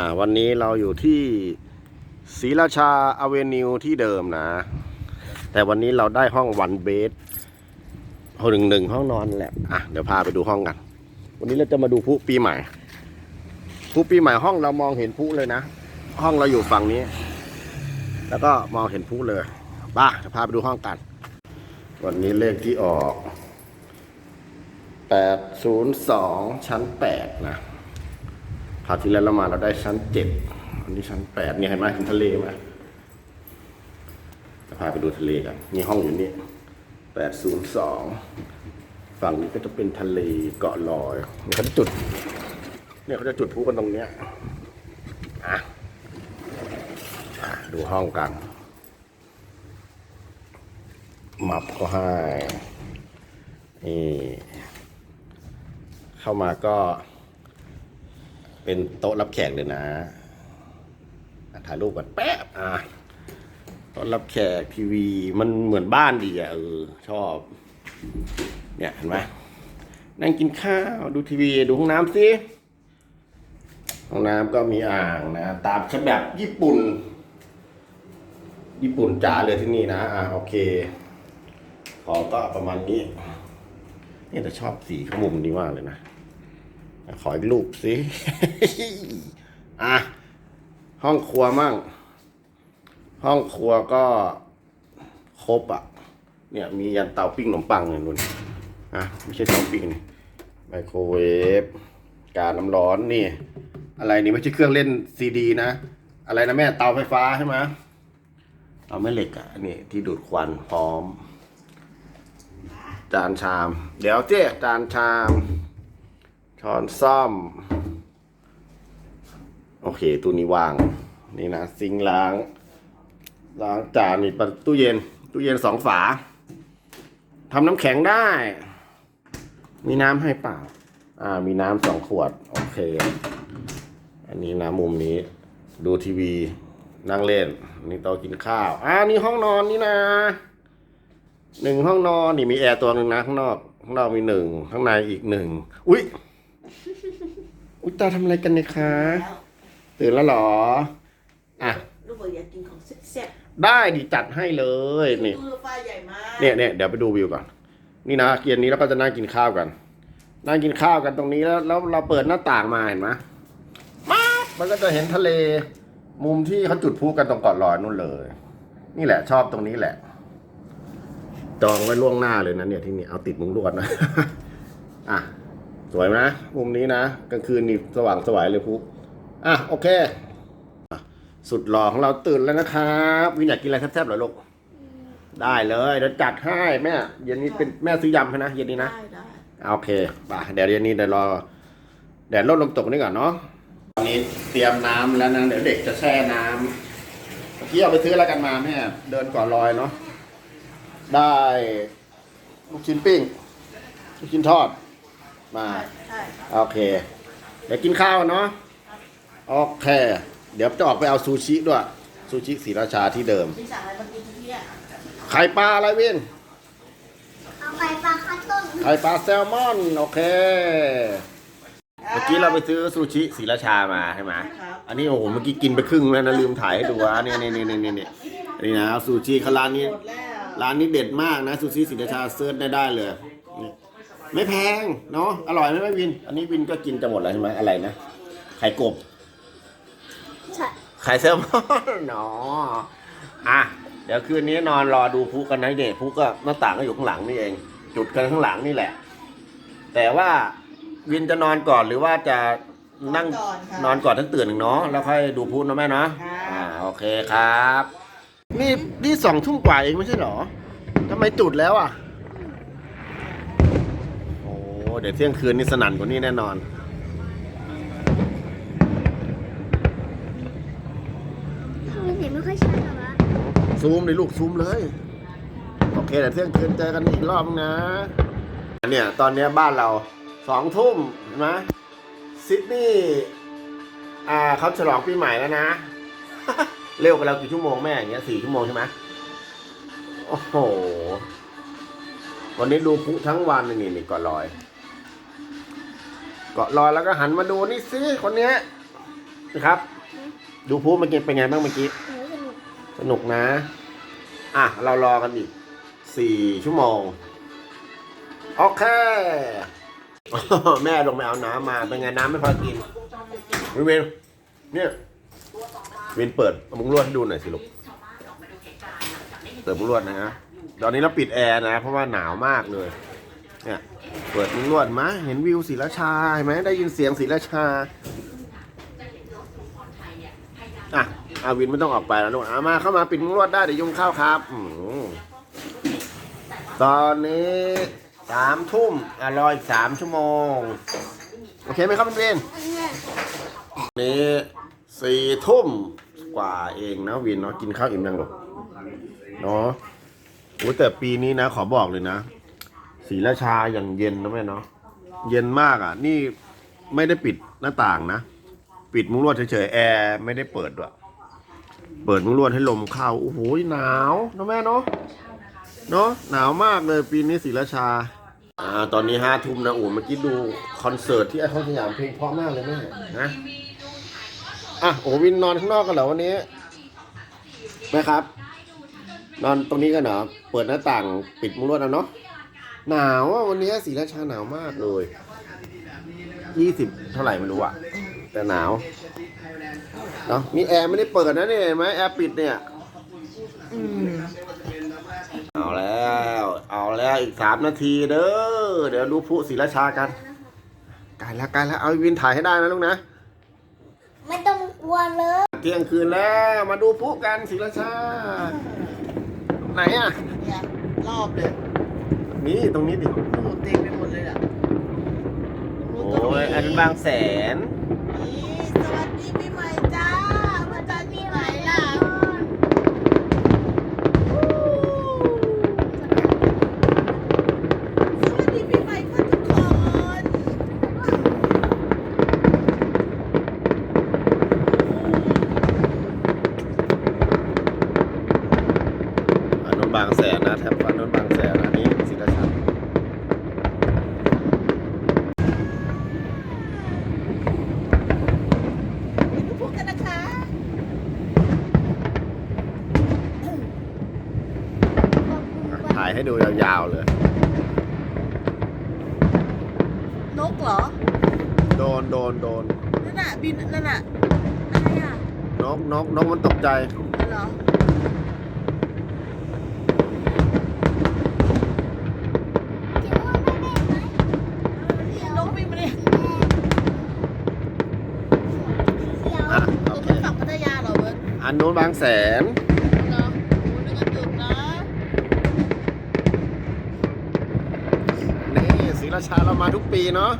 อ่าวันนี้เราอยู่ที่ศรีราชาอเวนิวที่เดิมนะ แต่วันนี้เราได้ห้องวันเบสห้องหนึ่งหนึ่งห้องนอนแหละอะเดี๋ยวพาไปดูห้องกัน วันนี้เราจะมาดูพลุปีใหม่พลุปีใหม่ห้องเรามองเห็นพลุเลยนะ ห้องเราอยู่ฝั่งนี้ แล้วก็มองเห็นพลุเลยบ้าเดี๋ยวพาไปดูห้องกัน วันนี้เลขที่ออก802ชั้น8นะาวที่แล้วเรามาเราได้ชั้น7วันนี้ชั้น8เนี่ยเห็นไหมเห็นทะเลไหมจะพาไปดูทะเลกันมีห้องอยู่นี่802ฝั่งนี้ก็จะเป็นทะเลเกาะลอยเนี่ยเขาจะจุด เนี่ยเขาจะจุดพลุกันตรงเนี้ยอะอะดูห้องกันมับเขาให้นี่เข้ามาก็ เป็นโต๊ะรับแขกเลยนะถ่ายรูปก่อนแป๊บอะโต๊ะรับแขกทีวีมันเหมือนบ้านดีอะเออชอบ เนี่ยเห็นไหมนั่งกินข้าวดูทีวีดูห้องน้ำสิห้องน้ำก็มีอ่างนะ ตามฉบับญี่ปุ่น ญี่ปุ่นจ๋าเลยที่นี่นะอะโอเค ของก็ประมาณนี้เนี่ยแต่ชอบสีข้างมุมนี้มากเลยนะ ขออีกรูปสิอะห้องครัวมั่ง ห้องครัวก็ครบอะ เนี่ย มียันเตาปิ้งขนมปังเนี่ยนุ่นอะไม่ใช่เตาปิ้งนี่ไมโครเวฟกาน้ำร้อนนี่ อะไรนี่ไม่ใช่เครื่องเล่นซีดีนะ อะไรนะแม่เตาไฟฟ้าใช่ไหมเตาแม่เหล็กอะนี่ที่ดูดควันพร้อม จานชาม เดี๋ยวเจ๊จานชาม ช้อนซ่อม โอเคตู้นี้วาง นี่นะซิงล้าง ล้างจานนี่ปตู้เย็น ตู้เย็นสองฝาทำน้ำแข็งได้ มีน้ำให้เปล่า อ่า มีน้ำสองขวด โอเค อันนี้นะมุมนี้ ดูทีวี นั่งเล่น นี่โต๊ะกินข้าว อ่า นี่ห้องนอนนี่นะ หนึ่งห้องนอน นี่มีแอร์ตัวหนึ่งนะข้างนอก ข้างนอกมีหนึ่ง ข้างในอีกหนึ่ง อุ้ย อุ้ยตาทำอะไรกันเนี่ยคะตื่นแล้วเหรอ อะ ลูกบอกอยากกินของแซ่บได้ดิจัดให้เลยๆนี่ ตู้ฟ้าใหญ่มากเนี่ยเนี่ยเดี๋ยวไปดูวิวก่อน นี่นะเกียร์นี้เราก็จะนั่งกินข้าวกัน นั่งกินข้าวกันตรงนี้แล้วแล้วเราเปิดหน้าต่างมาเห็นไหมมาบมันก็จะเห็นทะเล มุมที่เขาจุดพลุกันตรงเกาะลอยนู่นเลย นี่แหละ ชอบตรงนี้แหละ จองไว้ล่วงหน้าเลยนะเนี่ยที่นี่เอาติดมุงลวดนะ อะ สวยนะมุมนี้นะกลางคืนนี่สว่างสวายเลยพลุอะโอเคอะสุดหล่อของเราตื่นแล้วนะครับวินอยากกินอะไรแซ่บๆเหรอลูกได้เลยเดี๋ยวจัดให้แม่เย็นนี้เป็นแม่ซื้อยำให้นะเย็นนี้นะได้ได้โอเคป่ะเดี๋ยวเย็นนี้เดี๋ยวรอแดดลดลมตกนี่ก่อนเนาะตอนนี้เตรียมน้ำแล้วนะเดี๋ยวเด็กจะแช่น้ำเมื่อกี้เอาไปซื้ออะไรกันมาแม่เดินก่อนลอยเนาะได้ลูกชิ้นปิ้งลูกชิ้นทอด มาใช่โอเค เดี๋ยวกินข้าวเนาะโอเค เดี๋ยวจะออกไปเอาซูชิด้วยซูชิศรีราชาที่เดิมที่สั่งอะไรมากินที่เนี่ยไข่ปลาอะไรวินเอาไข่ปลาข้าวต้มไข่ปลาแซลมอนโอเค เมื่อกี้เราไปซื้อซูชิศรีราชามาใช่ไหมอันนี้โอ้โหเมื่อกี้กินไปครึ่งแล้วนะลืมถ่ายให้ดูอะนี่นี่นี่นี่นี่นี่นี่นะซูชิเขาร้านนี้ หมดแล้วร้านนี้เด็ดมากนะซูชิศรีราชาเซิร์ชได้ได้เลยนี่ ไม่แพงเนาะอร่อยไหมแม่วิน อันนี้วินก็กินจะหมดแล้วใช่ไหมอะไรนะไข่กบใช่ไข่แซลมอนเนาะอะเดี๋ยวคืนนี้นอนรอดูพลุกันนะเด็กพลุก็หน้าต่างก็อยู่ข้างหลังนี่เอง จุดกันข้างหลังนี่แหละ แต่ว่าวินจะนอนก่อนหรือว่าจะนั่งก่อนค่ะนอนก่อนทั้งตื่นหนึ่งเนาะแล้วค่อยดูพลุนะแม่เนาะค่ะอ่าโอเคครับ นี่นี่สองทุ่มกว่าเองไม่ใช่เหรอทำไมจุดแล้วอะโอ้ เดี๋ยวเที่ยงคืนนี่สนั่นกว่านี้แน่นอนทำไมเสียงไม่ค่อยชัดหรอวะซูมเลยลูกซูมเลย โอเคเดี๋ยวเที่ยงคืนเจอกันอีกรอบนึงนะ เนี่ยตอนเนี้ยบ้านเราสองทุ่มเห็นไหมซิดนีย์อ่าเขาฉลองปีใหม่แล้วนะ เร็วไปแล้วกี่ชั่วโมงแม่อย่างเงี้ยสี่ชั่วโมงใช่ไหมโอ้โห วันนี้ดูพลุทั้งวันเลยนี่นี่เกาะลอย เกาะลอยแล้วก็หันมาดูนี่สิคนเนี้ยนะครับ ดูพูเมื่อกี้เป็นไงบ้างเมื่อกี้หนูสนุกสนุกนะ อะ เรารอกันอีกสี่ชั่วโมง โอเค แม่ลงไปเอาน้ำมา เป็นไงน้ำไม่พอกินวินวินเนี่ยวินเปิดมุ้งลวดให้ดูหน่อยสิลูกเปิดมุ้งลวดนะฮะตอนนี้เราปิดแอร์นะ เพราะว่าหนาวมากเลย เนี่ย เปิดมุ้งลวดมาเห็นวิวศรีราชาเห็นไหมได้ยินเสียงศรีราชาอะอาวินไม่ต้องออกไปแล้วลูกเอามาเข้ามาปิดมุ้งลวดได้เดี๋ยวยุ่งข้าวครับอตอนนี้สามทุ่มอรออีกสามชั่วโมง โอเคไหมครับเพื่อนอันเนี้ยๆนี่สี่ทุ่มกว่าเองนะวินเนาะกินข้าวอิ่มยังหรอเนาะโอ้แต่ปีนี้นะ ขอบอกเลยนะ ศรีราชาอย่างเย็นนะแม่เนาะเย็นมากอะ นี่ไม่ได้ปิดหน้าต่างนะ ปิดมุ้งลวดเฉยๆแอร์ไม่ได้เปิดด้วยเปิดมุ้งลวดให้ลมเข้าโอ้โหหนาวนะแม่เนาะเนาะหนาวมากเลยปีนี้ศรีราชาอ่าตอนนี้ห้าทุ่มนะโอ้เมื่อกี้ดูคอนเสิร์ตที่ไอคอนสยามเพลงเพราะมากเลยแม่นะอะโอ้วินนอนข้างนอกกันเหรอวันนี้แม่ครับ นอนตรงนี้กันเหรอเปิดหน้าต่างปิดมุ้งลวดเอาเนาะ หนาวอะวันนี้ศรีราชาหนาวมากเลยยี่สิบเท่าไหร่ไม่รู้อะแต่หนาวเนาะมีแอร์ไม่ได้เปิดนะเนี่ยเห็นไหมแอร์ปิดเนี่ยเอาแล้ว เอาแล้วอีกสามนาทีเด้อเดี๋ยวดูพลุศรีราชากันใกล้แล้วใกล้แล้วเอาวินถ่ายให้ได้นะลูกนะไม่ต้องกลัวเลยเที่ยงคืนแล้วมาดูพลุกันศรีราชาไหนอะเนี่ยรอบเลย นี่ตรงนี้ดิ โอ้โหเต็มไปหมดเลยอะโอ้ยอันนั้นบางแสน นี่สวัสดีปีใหม่จ้ามาจากที่ไหนล่ะสวัสดีปีใหม่ค่ะทุกคน อันนู้นบางแสนนะแถบอันนู้นบางแสนอันนี้ายให้ดูยาวๆเลย นกเหรอ โดนโดนโดนนั่นน่ะบินนั่นน่ะอะไรอะนกนกนกมันตกใจ นั่นเหรอคิดว่าไม่แม่ไหมนกบินมาเนี่ยเขียวอะนโอกเคเป็นฝั่งพัทยาเหรอเบิร์ตอันนู้นบางแสน รีราชาเรามาทุกปีเนาะ